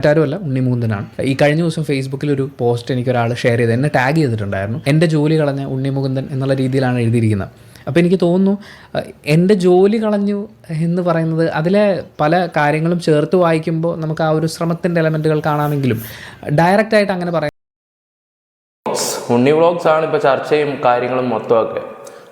മറ്റാരുമല്ല ഉണ്ണിമുകുന്ദനാണ് ഈ കഴിഞ്ഞ ദിവസം ഫേസ്ബുക്കിൽ ഒരു പോസ്റ്റ് എനിക്ക് ഒരാൾ ഷെയർ ചെയ്ത് എന്നെ ടാഗ് ചെയ്തിട്ടുണ്ടായിരുന്നു. എന്റെ ജോലി കളഞ്ഞ ഉണ്ണിമുകുന്ദൻ എന്നുള്ള രീതിയിലാണ് എഴുതിയിരിക്കുന്നത്. അപ്പോൾ എനിക്ക് തോന്നുന്നു എന്റെ ജോലി കളഞ്ഞു എന്ന് പറയുന്നത് അതിലെ പല കാര്യങ്ങളും ചേർത്ത് വായിക്കുമ്പോൾ നമുക്ക് ആ ഒരു ശ്രമത്തിന്റെ എലമെന്റുകൾ കാണാമെങ്കിലും ഡയറക്റ്റായിട്ട് അങ്ങനെ പറയാം ഉണ്ണി വ്ളോഗ്സ് ആണ് ഇപ്പോൾ ചർച്ചയും കാര്യങ്ങളും മൊത്തമൊക്കെ.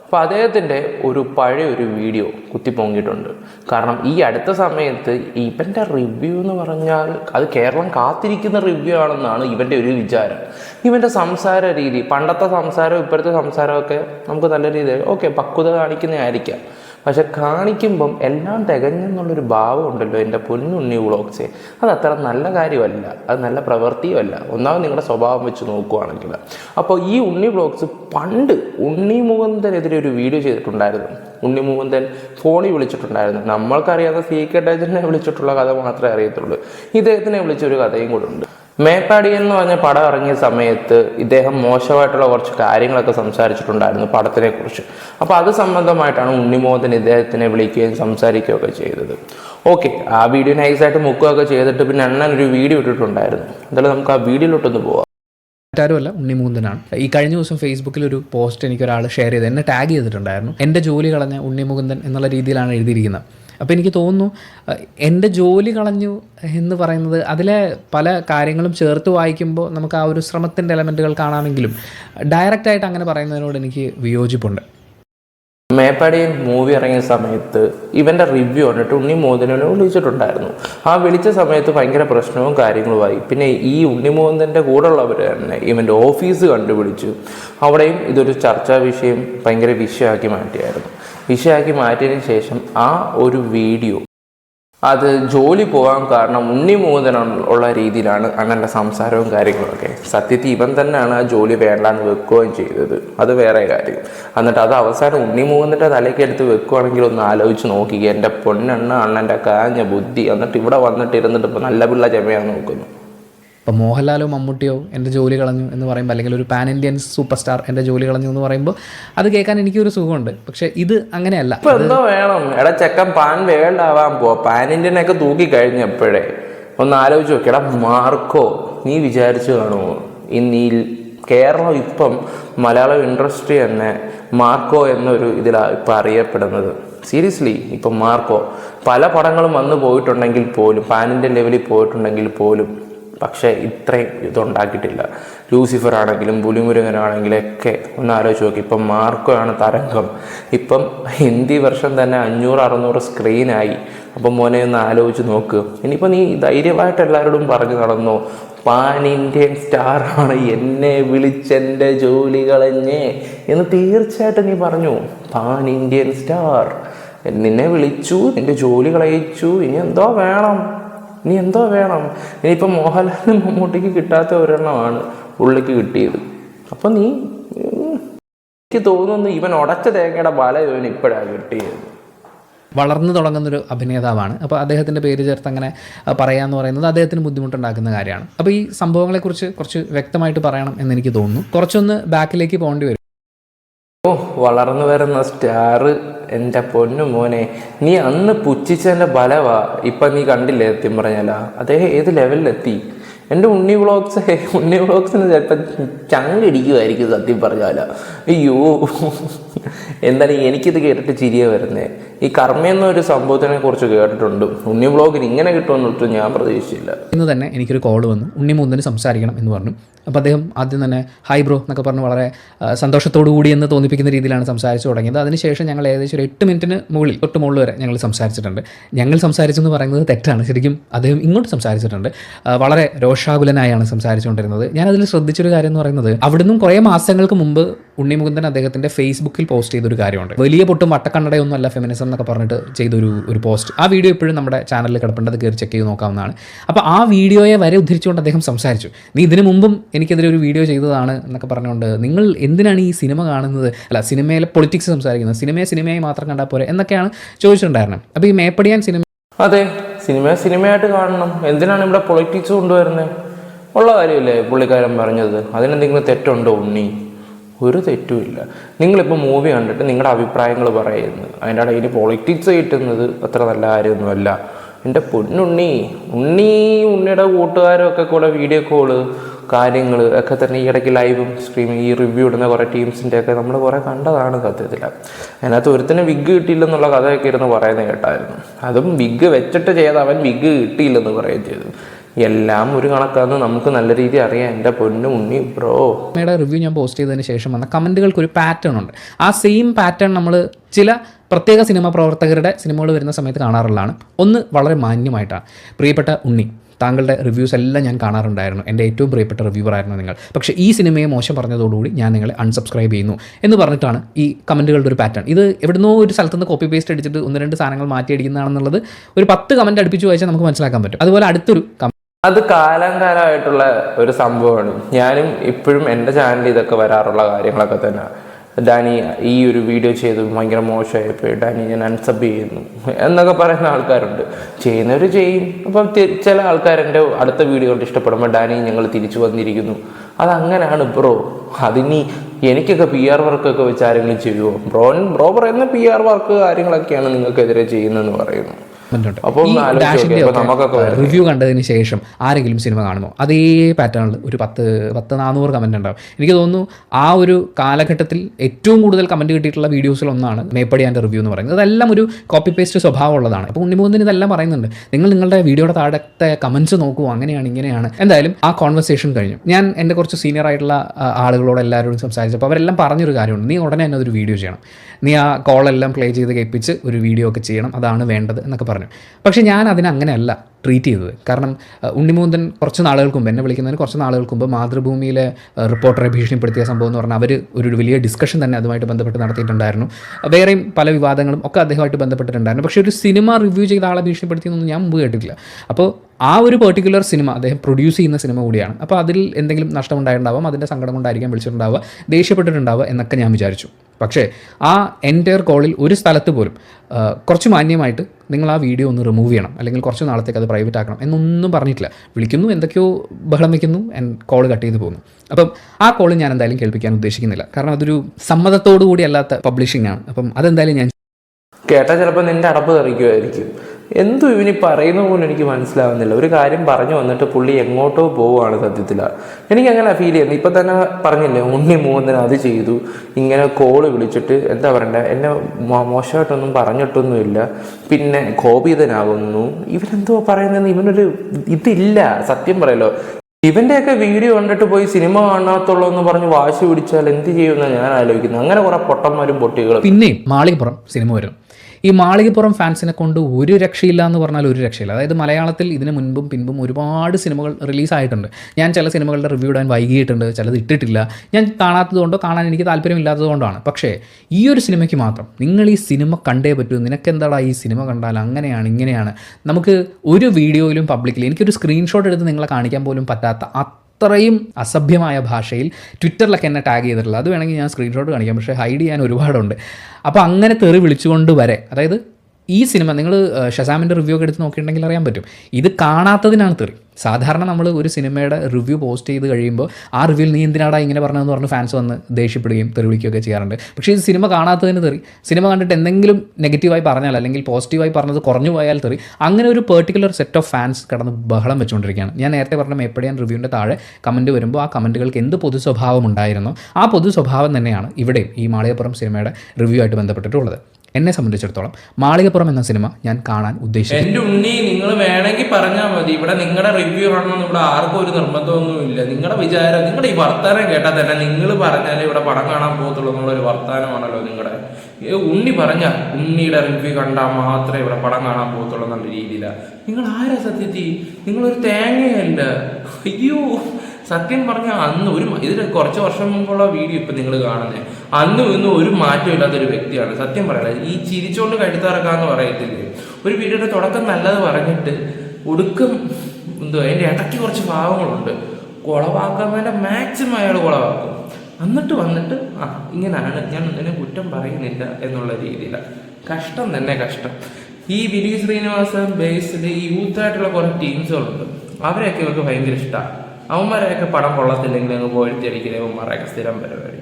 അപ്പോൾ അദ്ദേഹത്തിന്റെ ഒരു പഴയ ഒരു വീഡിയോ കുത്തിപ്പൊങ്ങിയിട്ടുണ്ട്. കാരണം ഈ അടുത്ത സമയത്ത് ഇവന്റെ റിവ്യൂ എന്ന് പറഞ്ഞാൽ അത് കേരളം കാത്തിരിക്കുന്ന റിവ്യൂ ആണെന്നാണ് ഇവന്റെ ഒരു വിചാരം. ഇവന്റെ സംസാര രീതി പണ്ടത്തെ സംസാരവും ഇപ്പോഴത്തെ സംസാരമൊക്കെ നമുക്ക് നല്ല രീതിയിൽ ഓക്കെ പക്വത കാണിക്കുന്നതായിരിക്കാം. പക്ഷെ കാണിക്കുമ്പം എല്ലാം തികഞ്ഞെന്നുള്ളൊരു ഭാവം ഉണ്ടല്ലോ എന്റെ പൊന്നുണ്ണി വ്ളോഗ്സ് അത് അത്ര നല്ല കാര്യമല്ല അത് നല്ല പ്രവൃത്തിയുമല്ല. ഒന്നാമത് നിങ്ങളുടെ സ്വഭാവം വെച്ച് നോക്കുകയാണെങ്കിൽ അപ്പോൾ ഈ ഉണ്ണി വ്ളോഗ്സ് പണ്ട് ഉണ്ണി മുകുന്ദനെതിരെ ഒരു വീഡിയോ ചെയ്തിട്ടുണ്ടായിരുന്നു. ഉണ്ണി മുകുന്ദൻ ഫോണിൽ വിളിച്ചിട്ടുണ്ടായിരുന്നു. നമ്മൾക്കറിയാവുന്ന സീക്രട്ട് ഏജന്റിനെ വിളിച്ചിട്ടുള്ള കഥ മാത്രമേ അറിയത്തുള്ളൂ. ഇദ്ദേഹത്തിനെ വിളിച്ചൊരു കഥയും കൂടെ ഉണ്ട്. മേപ്പാടിയൻ എന്ന് പറഞ്ഞ പടം ഇറങ്ങിയ സമയത്ത് ഇദ്ദേഹം മോശമായിട്ടുള്ള കുറച്ച് കാര്യങ്ങളൊക്കെ സംസാരിച്ചിട്ടുണ്ടായിരുന്നു പടത്തിനെ കുറിച്ച് അപ്പോൾ അത് സംബന്ധമായിട്ടാണ് ഉണ്ണിമോഹൻ ഇദ്ദേഹത്തിനെ വിളിക്കുകയും സംസാരിക്കുകയൊക്കെ ചെയ്തത്. ഓക്കെ ആ വീഡിയോ നൈസായിട്ട് മുക്കുകയൊക്കെ ചെയ്തിട്ട് പിന്നെ അണ്ണൻ ഒരു വീഡിയോ ഇട്ടിട്ടുണ്ടായിരുന്നു. എന്തായാലും നമുക്ക് ആ വീഡിയോയിലോട്ടൊന്ന് പോവാം. മറ്റാരുമല്ല ഉണ്ണിമുകുന്ദനാണ് ഈ കഴിഞ്ഞ ദിവസം ഫേസ്ബുക്കിൽ ഒരു പോസ്റ്റ് എനിക്ക് ഒരാൾ ഷെയർ ചെയ്ത് എന്നെ ടാഗ് ചെയ്തിട്ടുണ്ടായിരുന്നു. എന്റെ ജോലി കളഞ്ഞ ഉണ്ണിമുകുന്ദൻ എന്നുള്ള രീതിയിലാണ് എഴുതിയിരിക്കുന്നത്. അപ്പോൾ എനിക്ക് തോന്നുന്നു എന്റെ ജോലി കളഞ്ഞു എന്ന് പറയുന്നത് അതിലെ പല കാര്യങ്ങളും ചേർത്ത് വായിക്കുമ്പോൾ നമുക്ക് ആ ഒരു ശ്രമത്തിന്റെ എലമെന്റുകൾ കാണാമെങ്കിലും ഡയറക്റ്റായിട്ട് അങ്ങനെ പറയുന്നതിനോട് എനിക്ക് വിയോജിപ്പുണ്ട്. മേപ്പാടിയൻ മൂവി ഇറങ്ങിയ സമയത്ത് ഇവന്റെ റിവ്യൂ വന്നിട്ട് ഉണ്ണി മോഹനെ വിളിച്ചിട്ടുണ്ടായിരുന്നു. ആ വിളിച്ച സമയത്ത് ഭയങ്കര പ്രശ്നവും കാര്യങ്ങളുമായി പിന്നെ ഈ ഉണ്ണി കൂടെ കൂടെയുള്ളവർ തന്നെ ഇവന്റെ ഓഫീസ് കണ്ടുപിടിച്ചു അവിടെയും ഇതൊരു ചർച്ചാ വിഷയം ഭയങ്കര വിഷയമാക്കി മാറ്റിയായിരുന്നു. വിഷയമാക്കി മാറ്റിയതിന് ശേഷം ആ ഒരു വീഡിയോ അത് ജോലി പോകാൻ കാരണം ഉണ്ണി ഉള്ള രീതിയിലാണ് അണ്ണന്റെ സംസാരവും കാര്യങ്ങളൊക്കെ സത്യത്തിൽ ഇവൻ തന്നെയാണ് ആ ജോലി വേണ്ടാന്ന് വെക്കുകയും ചെയ്തത്. അത് വേറെ കാര്യം. എന്നിട്ട് അത് അവസാനം ഉണ്ണി തലയ്ക്ക് എടുത്ത് വെക്കുവാണെങ്കിൽ ഒന്ന് ആലോചിച്ച് നോക്കി എന്റെ പൊന്നെണ്ണ അണ്ണന്റെ കാഞ്ഞ ബുദ്ധി. എന്നിട്ട് ഇവിടെ വന്നിട്ട് ഇരുന്നിട്ട് ഇപ്പോൾ നല്ല പിള്ള ചെമയാൻ നോക്കുന്നു. ഇപ്പോൾ മോഹൻലാലോ മമ്മൂട്ടിയോ എന്റെ ജോലി കളഞ്ഞു എന്ന് പറയുമ്പോൾ അല്ലെങ്കിൽ ഒരു പാൻ ഇന്ത്യൻ സൂപ്പർ സ്റ്റാർ എന്റെ ജോലി കളഞ്ഞു എന്ന് പറയുമ്പോൾ അത് കേൾക്കാൻ എനിക്കൊരു സുഖമുണ്ട്. പക്ഷേ ഇത് അങ്ങനെയല്ല. ഇപ്പൊ എന്തോ വേണം. എടാ ചെക്കൻ പാൻ വേണ്ടാവാൻ പോ പാൻ ഇന്ത്യനൊക്കെ തൂക്കി കഴിഞ്ഞു എപ്പോഴേ ഒന്ന് ആലോചിച്ച് നോക്കി. എടാ മാർക്കോ നീ വിചാരിച്ചു കാണുമോ ഇന്ന് ഈ കേരളം ഇപ്പം മലയാളം ഇൻഡസ്ട്രി തന്നെ മാർക്കോ എന്നൊരു ഇതിലാണ് ഇപ്പം അറിയപ്പെടുന്നത്. സീരിയസ്ലി ഇപ്പം മാർക്കോ. പല പടങ്ങളും വന്നു പോയിട്ടുണ്ടെങ്കിൽ പോലും പാൻ ഇന്ത്യൻ ലെവലിൽ പോയിട്ടുണ്ടെങ്കിൽ പോലും പക്ഷേ ഇത്രയും ഇതുണ്ടാക്കിയിട്ടില്ല. ലൂസിഫർ ആണെങ്കിലും പുലിമുരുകനാണെങ്കിലും ഒക്കെ ഒന്ന് ആലോചിച്ച് നോക്കി. ഇപ്പം മാർക്കോ ആണ് തരംഗം. ഇപ്പം ഹിന്ദി വർഷം തന്നെ അഞ്ഞൂറ് അറുന്നൂറ് സ്ക്രീനായി. അപ്പം മോനെ ഒന്ന് ആലോചിച്ച് നോക്ക്. ഇനിയിപ്പോൾ നീ ധൈര്യമായിട്ട് എല്ലാവരോടും പറഞ്ഞു നടന്നു പാൻ ഇന്ത്യൻ സ്റ്റാറാണ് എന്നെ വിളിച്ചെന്റെ ജോലി കളഞ്ഞേ. എന്ന് തീർച്ചയായിട്ടും നീ പറഞ്ഞു. Pan Indian star. നിന്നെ വിളിച്ചു നിന്റെ ജോലി കളയിച്ചു. ഇനി എന്തോ വേണം. ഇനി എന്തോ വേണം. ഇനിയിപ്പോൾ മോഹൻലാലിന് മമ്മൂട്ടിക്ക് കിട്ടാത്ത ഒരെണ്ണമാണ് പുള്ളിക്ക് കിട്ടിയത്. അപ്പം നീ എനിക്ക് തോന്നുന്നു ഇവൻ ഉടച്ച തേങ്ങയുടെ ബല ഇവൻ ഇപ്പോഴാണ് കിട്ടിയത്. വളർന്നു തുടങ്ങുന്നൊരു അഭിനേതാവാണ്. അപ്പോൾ അദ്ദേഹത്തിന്റെ പേര് ചേർത്ത് അങ്ങനെ പറയാമെന്ന് പറയാന്ന് പറയുന്നത് അദ്ദേഹത്തിന് ബുദ്ധിമുട്ടുണ്ടാക്കുന്ന കാര്യമാണ്. അപ്പോൾ ഈ സംഭവങ്ങളെക്കുറിച്ച് കുറച്ച് വ്യക്തമായിട്ട് പറയണം എന്ന് എനിക്ക് തോന്നുന്നു. കുറച്ചൊന്ന് ബാക്കിലേക്ക് പോകേണ്ടി വരും. ഓ വളർന്നു വരുന്ന സ്റ്റാർ എന്റെ പൊന്നു മോനെ. നീ അന്ന് പുച്ഛിച്ചതിന്റെ ബലവാ. ഇപ്പം നീ കണ്ടില്ലേ സത്യം പറഞ്ഞാലാ അദ്ദേഹം ഏത് ലെവലിലെത്തി എന്റെ ഉണ്ണി വ്ളോഗ്സ് ഉണ്ണി വ്ളോഗ്സിന് ചിലപ്പോൾ ചങ്കിടിക്കുമായിരിക്കും സത്യം പറഞ്ഞാല. അയ്യോ. എന്തായാലും എനിക്കിത് കേട്ടിട്ട് ചിരിയ വരുന്നത് ഈ കർമ്മ എന്നൊരു സംഭവത്തിനെ കുറിച്ച് കേട്ടിട്ടുണ്ട്. ഉണ്ണി വ്ളോഗിന് ഇങ്ങനെ കിട്ടുമെന്നൊട്ടും ഞാൻ പ്രതീക്ഷിച്ചില്ല. ഇന്ന് തന്നെ എനിക്കൊരു കോൾ വന്നു. ഉണ്ണി മൂന്നിന് സംസാരിക്കണം എന്ന് പറഞ്ഞു. അപ്പോൾ അദ്ദേഹം ആദ്യം തന്നെ ഹായ് ബ്രോ എന്നൊക്കെ പറഞ്ഞ് വളരെ സന്തോഷത്തോടു കൂടി എന്ന് തോന്നിപ്പിക്കുന്ന രീതിയിലാണ് സംസാരിച്ചു തുടങ്ങിയത്. അതിനുശേഷം ഞങ്ങൾ ഏകദേശം ഒരു എട്ട് മിനിറ്റിന് മുകളിൽ തൊട്ട് മുകളിൽ വരെ ഞങ്ങൾ സംസാരിച്ചിട്ടുണ്ട്. ഞങ്ങൾ സംസാരിച്ചെന്ന് പറയുന്നത് തെറ്റാണ്. ശരിക്കും അദ്ദേഹം ഇങ്ങോട്ട് സംസാരിച്ചിട്ടുണ്ട്. വളരെ വളരെ രോഷാകുലനായാണ് സംസാരിച്ചുകൊണ്ടിരുന്നത്. ഞാൻ അതിൽ ശ്രദ്ധിച്ചൊരു കാര്യം എന്ന് പറയുന്നത് അവിടുന്ന് കുറേ മാസങ്ങൾക്ക് മുമ്പ് ഉണ്ണിമുകുന്ദൻ അദ്ദേഹത്തിന്റെ ഫേസ്ബുക്കിൽ പോസ്റ്റ് ചെയ്തൊരു കാര്യമുണ്ട്. വലിയ പൊട്ടും വട്ടക്കണ്ണടയൊന്നും അല്ല ഫെമിനിസം എന്നൊക്കെ പറഞ്ഞിട്ട് ചെയ്തൊരു ഒരു പോസ്റ്റ്. ആ വീഡിയോ ഇപ്പോഴും നമ്മുടെ ചാനലിൽ കിടപ്പുണ്ട്. അത് കയറി ചെക്ക് ചെയ്ത് നോക്കാവുന്നതാണ്. അപ്പോൾ ആ വീഡിയോയെ വരെ ഉദ്ധരിച്ചുകൊണ്ട് അദ്ദേഹം സംസാരിച്ചു. നീ ഇതിനു മുമ്പും എനിക്കെതിരെ ഒരു വീഡിയോ ചെയ്തതാണ് എന്നൊക്കെ പറഞ്ഞുകൊണ്ട് നിങ്ങൾ എന്തിനാണ് ഈ സിനിമ കാണുന്നത്? അല്ല സിനിമയിലെ പൊളിറ്റിക്സ് സംസാരിക്കുന്നത്. സിനിമയെ സിനിമയായി മാത്രം കണ്ടാൽ പോരെ എന്നൊക്കെയാണ് ചോദിച്ചിട്ടുണ്ടായിരുന്നത്. അപ്പോൾ ഈ മേപ്പടിയാൻ സിനിമ അതെ. സിനിമ സിനിമയായിട്ട് കാണണം. എന്തിനാണ് ഇവിടെ പൊളിറ്റിക്സ് കൊണ്ടുവരുന്നത് ഉള്ള കാര്യമല്ലേ പുള്ളിക്കാരൻ പറഞ്ഞത്. അതിനെന്തെങ്കിലും തെറ്റുണ്ടോ ഉണ്ണി? ഒരു തെറ്റുമില്ല നിങ്ങളിപ്പോൾ മൂവി കണ്ടിട്ട് നിങ്ങളുടെ അഭിപ്രായങ്ങൾ പറയുന്നത് അതിന്റെ ഇടയിൽ പൊളിറ്റിക്സ് കിട്ടുന്നത് അത്ര നല്ല കാര്യമൊന്നുമല്ല. എന്റെ പൊന്നുണ്ണി ഉണ്ണി ഉണ്ണിയുടെ കൂട്ടുകാരൊക്കെ കൂടെ വീഡിയോ കോൾ കാര്യങ്ങൾ ഒക്കെ തന്നെ ഈ ഇടയ്ക്ക് ലൈവും സ്ട്രീമിങ് ഈ റിവ്യൂ ഇടുന്ന കുറേ ടീംസിന്റെ ഒക്കെ നമ്മൾ കുറേ കണ്ടതാണ് സത്യത്തിൽ അതിനകത്ത് ഒരുത്തിന് വിഗ് കിട്ടിയില്ലെന്നുള്ള കഥയൊക്കെ ഇരുന്ന് പറയുന്നത് കേട്ടായിരുന്നു. അതും വിഗ് വെച്ചിട്ട് ചെയ്ത അവൻ വിഗ് കിട്ടിയില്ലെന്ന് പറയുകയും ചെയ്തു. എല്ലാം ഒരു കണക്കാന്ന് നമുക്ക് നല്ല രീതി അറിയാം. എന്റെ പൊന്നു ഉണ്ണി ബ്രോ അമ്മയുടെ റിവ്യൂ ഞാൻ പോസ്റ്റ് ചെയ്തതിന് ശേഷം വന്ന കമന്റുകൾക്ക് ഒരു പാറ്റേൺ ഉണ്ട്. ആ സെയിം പാറ്റേൺ നമ്മൾ ചില പ്രത്യേക സിനിമ പ്രവർത്തകരുടെ സിനിമകൾ വരുന്ന സമയത്ത് കാണാറുള്ളതാണ്. ഒന്ന് വളരെ മാന്യമായിട്ടാണ്. പ്രിയപ്പെട്ട ഉണ്ണി താങ്കളുടെ റിവ്യൂസ് എല്ലാം ഞാൻ കാണാറുണ്ടായിരുന്നു. എന്റെ ഏറ്റവും പ്രിയപ്പെട്ട റിവ്യൂവർ ആയിരുന്നു നിങ്ങൾ. പക്ഷേ ഈ സിനിമയെ മോശം പറഞ്ഞതോടുകൂടി ഞാൻ നിങ്ങളെ അൺസബ്സ്ക്രൈബ് ചെയ്യുന്നു എന്ന് പറഞ്ഞിട്ടാണ് ഈ കമന്റുകളുടെ ഒരു പാറ്റേൺ ഇത് എവിടുന്നോ ഒരു സ്ഥലത്തുനിന്ന് കോപ്പി പേസ്റ്റ് അടിച്ചിട്ട് ഒന്ന് രണ്ട് സാധനങ്ങൾ മാറ്റി അടിക്കുന്നതാണെന്നുള്ളത് ഒരു പത്ത് കമന്റ് അടുപ്പിച്ച് വായിച്ചാൽ നമുക്ക് മനസ്സിലാക്കാൻ പറ്റും. അതുപോലെ അടുത്തൊരു അത് കാലം കാലമായിട്ടുള്ള ഒരു സംഭവമാണ്. ഞാനും ഇപ്പോഴും എന്റെ ചാനലിൽ ഇതൊക്കെ വരാറുള്ള കാര്യങ്ങളൊക്കെ തന്നെ ഡാനി ഈ ഒരു വീഡിയോ ചെയ്ത് ഭയങ്കര മോശമായിപ്പോയി. ഡാനി ഞാൻ അൺസബ് ചെയ്യുന്നു എന്നൊക്കെ പറയുന്ന ആൾക്കാരുണ്ട്. ചെയ്യുന്നവർ ചെയ്യും. അപ്പം ചില ആൾക്കാർ എന്റെ അടുത്ത വീഡിയോ കൊണ്ട് ഇഷ്ടപ്പെടുമ്പോൾ ഡാനി ഞങ്ങൾ തിരിച്ചു വന്നിരിക്കുന്നു. അതങ്ങനെയാണ് ബ്രോ. അതിനി എനിക്കൊക്കെ പി ആർ വർക്കൊക്കെ വെച്ച് ആരെങ്കിലും ചെയ്യുമോ ബ്രോ ബ്രോ പറയുന്ന പി ആർ വർക്ക് കാര്യങ്ങളൊക്കെയാണ് നിങ്ങൾക്കെതിരെ ചെയ്യുന്നതെന്ന് പറയുന്നു. റിവ്യൂ കണ്ടതിന് ശേഷം ആരെങ്കിലും സിനിമ കാണുമോ? അതേ പാറ്റേണിൽ ഒരു പത്ത് പത്ത് നാനൂറ് കമന്റ് ഉണ്ടാവും. എനിക്ക് തോന്നുന്നു ആ ഒരു കാലഘട്ടത്തിൽ ഏറ്റവും കൂടുതൽ കമന്റ് കിട്ടിയിട്ടുള്ള വീഡിയോസിൽ ഒന്നാണ് മേപ്പടി റിവ്യൂ എന്ന് പറയുന്നത്. അതെല്ലാം ഒരു കോപ്പി പേസ്റ്റ് സ്വഭാവമുള്ളതാണ് അപ്പോൾ ഉണ്ണിമൂന്നിന് ഇതെല്ലാം പറയുന്നുണ്ട്. നിങ്ങൾ നിങ്ങളുടെ വീഡിയോയുടെ താഴത്തെ കമൻസ് നോക്കൂ. അങ്ങനെയാണ് ഇങ്ങനെയാണ്. എന്തായാലും ആ കോൺവെർസേഷൻ കഴിഞ്ഞു. ഞാൻ എന്റെ കുറച്ച് സീനിയർ ആയിട്ടുള്ള ആളുകളോട് എല്ലാവരോടും സംസാരിച്ചപ്പോൾ അവരെല്ലാം പറഞ്ഞൊരു കാര്യമുണ്ട്. നീ ഉടനെ തന്നെ ഒരു വീഡിയോ ചെയ്യണം. നീ ആ കോളെല്ലാം പ്ലേ ചെയ്ത് കേൾപ്പിച്ച് ഒരു വീഡിയോ ഒക്കെ ചെയ്യണം. അതാണ് വേണ്ടത് എന്നൊക്കെ പറഞ്ഞു പക്ഷേ ഞാൻ അതിനെ അങ്ങനെയല്ല ട്രീറ്റ് ചെയ്തത്. കാരണം ഉണ്ണിമൂന്തൻ കുറച്ച് നാളുകൾക്ക് മുമ്പ് എന്നെ വിളിക്കുന്നതിന് കുറച്ച് നാളുകൾക്ക് മുമ്പ് മാതൃഭൂമിയിലെ റിപ്പോർട്ടറെ ഭീഷണിപ്പെടുത്തിയ സംഭവം എന്ന് പറഞ്ഞാൽ അവർ ഒരു വലിയ ഡിസ്കഷൻ തന്നെ അതുമായിട്ട് ബന്ധപ്പെട്ട് നടത്തിയിട്ടുണ്ടായിരുന്നു. വേറെയും പല വിവാദങ്ങളും ഒക്കെ അദ്ദേഹമായിട്ട് ബന്ധപ്പെട്ടിട്ടുണ്ടായിരുന്നു. പക്ഷേ ഒരു സിനിമ റിവ്യൂ ചെയ്ത ആളെ ഭീഷണിപ്പെടുത്തിയെന്നൊന്നും ഞാൻ മുമ്പ് കേട്ടിട്ടില്ല. അപ്പോൾ ആ ഒരു പെർട്ടിക്കുലർ സിനിമ അദ്ദേഹം പ്രൊഡ്യൂസ് ചെയ്യുന്ന സിനിമ കൂടിയാണ്. അപ്പോൾ അതിൽ എന്തെങ്കിലും നഷ്ടമുണ്ടായിട്ടുണ്ടാവാം അതിന്റെ സങ്കടം കൊണ്ടായിരിക്കാം വിളിച്ചിട്ടുണ്ടാവുക ദേഷ്യപ്പെട്ടിട്ടുണ്ടാവുക എന്നൊക്കെ ഞാൻ വിചാരിച്ചു. പക്ഷേ ആ എന്റയർ കോളിൽ ഒരു സ്ഥലത്ത് പോലും കുറച്ച് മാന്യമായിട്ട് നിങ്ങൾ ആ വീഡിയോ ഒന്ന് റിമൂവ് ചെയ്യണം. അല്ലെങ്കിൽ കുറച്ച് നാളത്തേക്ക് അത് പ്രൈവറ്റ് ആക്കണം എന്നൊന്നും പറഞ്ഞിട്ടില്ല. വിളിക്കുന്നു എന്തൊക്കെയോ ബഹളം വയ്ക്കുന്നു ആൻഡ് കോൾ കട്ട് ചെയ്ത് പോകുന്നു. അപ്പം ആ കോൾ ഞാൻ എന്തായാലും കേൾപ്പിക്കാൻ ഉദ്ദേശിക്കുന്നില്ല. കാരണം അതൊരു സമ്മതത്തോടു കൂടി അല്ലാത്ത പബ്ലിഷിംഗ് ആണ്. അപ്പം അതെന്തായാലും ഞാൻ കേട്ടാൽ ചിലപ്പോൾ നിന്റെ അടപ്പ് തെറിക്കുമായിരിക്കും എന്തു ഇവനി പറയുന്ന പോലും എനിക്ക് മനസ്സിലാവുന്നില്ല. ഒരു കാര്യം പറഞ്ഞു വന്നിട്ട് പുള്ളി എങ്ങോട്ടോ പോവുകയാണ് സത്യത്തിൽ എനിക്ക് അങ്ങനെ ഫീൽ ചെയ്യുന്നത് ഇപ്പം തന്നെ പറഞ്ഞില്ലേ ഉണ്ണി മൂന്നിന് അത് ചെയ്തു. ഇങ്ങനെ കോൾ വിളിച്ചിട്ട് എന്താ പറയണ്ടേ എന്നെ മോശമായിട്ടൊന്നും പറഞ്ഞിട്ടൊന്നുമില്ല. പിന്നെ കോപിതനാകുന്നു ഇവരെന്തോ പറയുന്നത് ഇവനൊരു ഇതില്ല. സത്യം പറയല്ലോ. ഇവന്റെയൊക്കെ വീഡിയോ കണ്ടിട്ട് പോയി സിനിമ കാണാത്തുള്ളൂ എന്ന് പറഞ്ഞ് വാശി പിടിച്ചാൽ എന്ത് ചെയ്യുമെന്ന് ഞാൻ ആലോചിക്കുന്നു അങ്ങനെ കുറെ പൊട്ടന്മാരും പൊട്ടികളും. പിന്നെയും മാളികപ്പുറം സിനിമ വരും. ഈ മാളികപ്പുറം ഫാൻസിനെ കൊണ്ട് ഒരു രക്ഷയില്ല എന്ന് പറഞ്ഞാൽ ഒരു രക്ഷയില്ല. അതായത് മലയാളത്തിൽ ഇതിന് മുൻപും പിൻപും ഒരുപാട് സിനിമകൾ റിലീസായിട്ടുണ്ട്. ഞാൻ ചില സിനിമകളുടെ റിവ്യൂ ഇടാൻ വൈകിയിട്ടുണ്ട് ചിലത് ഇട്ടിട്ടില്ല. ഞാൻ കാണാത്തതുകൊണ്ടോ കാണാൻ എനിക്ക് താല്പര്യമില്ലാത്തതുകൊണ്ടാണ് പക്ഷേ ഈ ഒരു സിനിമയ്ക്ക് മാത്രം നിങ്ങൾ ഈ സിനിമ കണ്ടേ പറ്റൂ. നിനക്കെന്താടാ ഈ സിനിമ കണ്ടാൽ? അങ്ങനെയാണ് ഇങ്ങനെയാണ്. നമുക്ക് ഒരു വീഡിയോയിലും പബ്ലിക്കിൽ എനിക്കൊരു സ്ക്രീൻഷോട്ട് എടുത്ത് നിങ്ങളെ കാണിക്കാൻ പോലും പറ്റാത്ത അത്രയും അസഭ്യമായ ഭാഷയിൽ ട്വിറ്ററിലൊക്കെ എന്നെ ടാഗ് ചെയ്തിട്ടുള്ളത്. അത് വേണമെങ്കിൽ ഞാൻ സ്ക്രീൻഷോട്ട് കാണിക്കാം. പക്ഷേ ഹൈഡ് ചെയ്യാൻ ഒരുപാടുണ്ട്. അപ്പോൾ അങ്ങനെ തെറി വിളിച്ചുകൊണ്ട് വരെ അതായത് ഈ സിനിമ നിങ്ങൾ ഷസാമിന്റെ റിവ്യൂ ഒക്കെ എടുത്ത് നോക്കിയിട്ടുണ്ടെങ്കിൽ അറിയാൻ പറ്റും. ഇത് കാണാത്തതിനാണ് തെറി. സാധാരണ നമ്മൾ ഒരു സിനിമയുടെ റിവ്യൂ പോസ്റ്റ് ചെയ്ത് കഴിയുമ്പോൾ ആ റിവ്യൂവിൽ നീ എന്തിനാടാ ഇങ്ങനെ പറഞ്ഞതെന്ന് പറഞ്ഞ് ഫാൻസ് വന്ന് ദേഷ്യപ്പെടുകയും തെറി വിളിക്കുകയൊക്കെ ചെയ്യാറുണ്ട്. പക്ഷേ ഇത് സിനിമ കാണാത്തതിന് തെറി. സിനിമ കണ്ടിട്ട് എന്തെങ്കിലും നെഗറ്റീവായി പറഞ്ഞാൽ അല്ലെങ്കിൽ പോസിറ്റീവായി പറഞ്ഞത് കുറഞ്ഞു പോയാൽ തെറി. അങ്ങനെ ഒരു പെർട്ടിക്കുലർ സെറ്റ് ഓഫ് ഫാൻസ് കടന്ന് ബഹളം വെച്ചുകൊണ്ടിരിക്കുകയാണ്. ഞാൻ നേരത്തെ പറഞ്ഞ മേപ്പടിയാൻ റിവ്യൂവിന്റെ താഴെ കമന്റ് വരുമ്പോൾ ആ കമന്റുകൾക്ക് എന്ത് പൊതു സ്വഭാവം ഉണ്ടായിരുന്നോ? ആ പൊതു സ്വഭാവം തന്നെയാണ് ഇവിടെയും ഈ മാളികപ്പുറം സിനിമയുടെ റിവ്യൂ ആയിട്ട് ബന്ധപ്പെട്ടിട്ടുള്ളത്. എന്നെ സംബന്ധിച്ചിടത്തോളം മാളികപ്പുറം എന്ന സിനിമ ഞാൻ കാണാൻ ഉദ്ദേശിച്ചു എന്റെ ഉണ്ണി നിങ്ങൾ വേണമെങ്കിൽ പറഞ്ഞാൽ മതി. ഇവിടെ നിങ്ങളുടെ റിവ്യൂ കാണണമെന്ന് ഇവിടെ ആർക്കും ഒരു നിർബന്ധമൊന്നുമില്ല നിങ്ങളുടെ വിചാരം നിങ്ങളുടെ ഈ വർത്താനം കേട്ടാൽ തന്നെ നിങ്ങൾ പറഞ്ഞാലേ ഇവിടെ പടം കാണാൻ പോകത്തുള്ളൂ എന്നുള്ളൊരു വർത്താനമാണല്ലോ നിങ്ങളുടെ ഉണ്ണി പറഞ്ഞ ഉണ്ണിയുടെ റിവ്യൂ കണ്ടാൽ മാത്രമേ ഇവിടെ പടം കാണാൻ പോകത്തുള്ളൂ എന്നുള്ള രീതിയിലാണ് നിങ്ങൾ ആരാ സത്യത്തിൽ നിങ്ങളൊരു തേങ്ങയല്ല അയ്യോ സത്യം പറഞ്ഞാൽ അന്ന് ഒരു ഇതിൽ കുറച്ച് വർഷം മുമ്പുള്ള വീഡിയോ ഇപ്പം നിങ്ങൾ കാണുന്നത് അന്നും ഇന്നും ഒരു മാറ്റം ഇല്ലാത്തൊരു വ്യക്തിയാണ്. സത്യം പറയണത് ഈ ചിരിച്ചോണ്ട് കഴുത്തിറക്കാന്ന് പറയത്തില്ലേ? ഒരു വീഡിയോയുടെ തുടക്കം നല്ലത് പറഞ്ഞിട്ട് ഒടുക്കം എന്തോ അതിന്റെ ഇടയ്ക്ക് കുറച്ച് ഭാവങ്ങളുണ്ട്. കുളവാക്കുന്നതിന്റെ മാക്സിമം അയാൾ കുളവാക്കും. എന്നിട്ട് വന്നിട്ട് ആ ഇങ്ങനെയാണ് ഞാൻ ഒന്നിനെ കുറ്റം പറയുന്നില്ല എന്നുള്ള രീതിയിലാണ് കഷ്ടം തന്നെ കഷ്ടം. ഈ വിനീത് ശ്രീനിവാസൻ ബേസിൽ ഈ യൂത്തായിട്ടുള്ള കുറേ ടീംസുകളുണ്ട് അവരെയൊക്കെ ഇവർക്ക് ഭയങ്കര ഇഷ്ടമാണ് അവന്മാരെയൊക്കെ പടം കൊള്ളത്തില്ലെങ്കിൽ അങ്ങ് പോയിട്ട് അടിക്കലേ അവന്മാരെയൊക്കെ സ്ഥിരം പരിപാടി.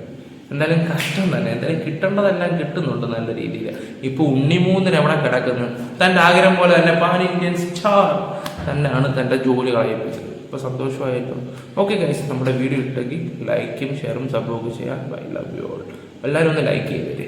എന്തായാലും കഷ്ടം തന്നെ. എന്തായാലും കിട്ടേണ്ടതെല്ലാം കിട്ടുന്നുണ്ട് നല്ല രീതിയിൽ. ഇപ്പൊ ഉണ്ണിമൂന്നിന് എവിടെ കിടക്കുന്നു? തന്റെ ആഗ്രഹം പോലെ തന്നെ പാൻ ഇന്ത്യൻ സ്റ്റാർ തന്നെയാണ് തന്റെ ജോലി കളയിപ്പിച്ചത് ഇപ്പൊ സന്തോഷമായിട്ടും. ഓക്കെ ഗൈസ് നമ്മുടെ വീഡിയോ ഇട്ടെങ്കിൽ ലൈക്കും ഷെയറും സബ്സ്ക്രൈബ് ചെയ്യാൻ ചെയ്യാം. ബൈ ലവ് യു ഓൾ എല്ലാവരും ഒന്ന് ലൈക്ക് ചെയ്തേര്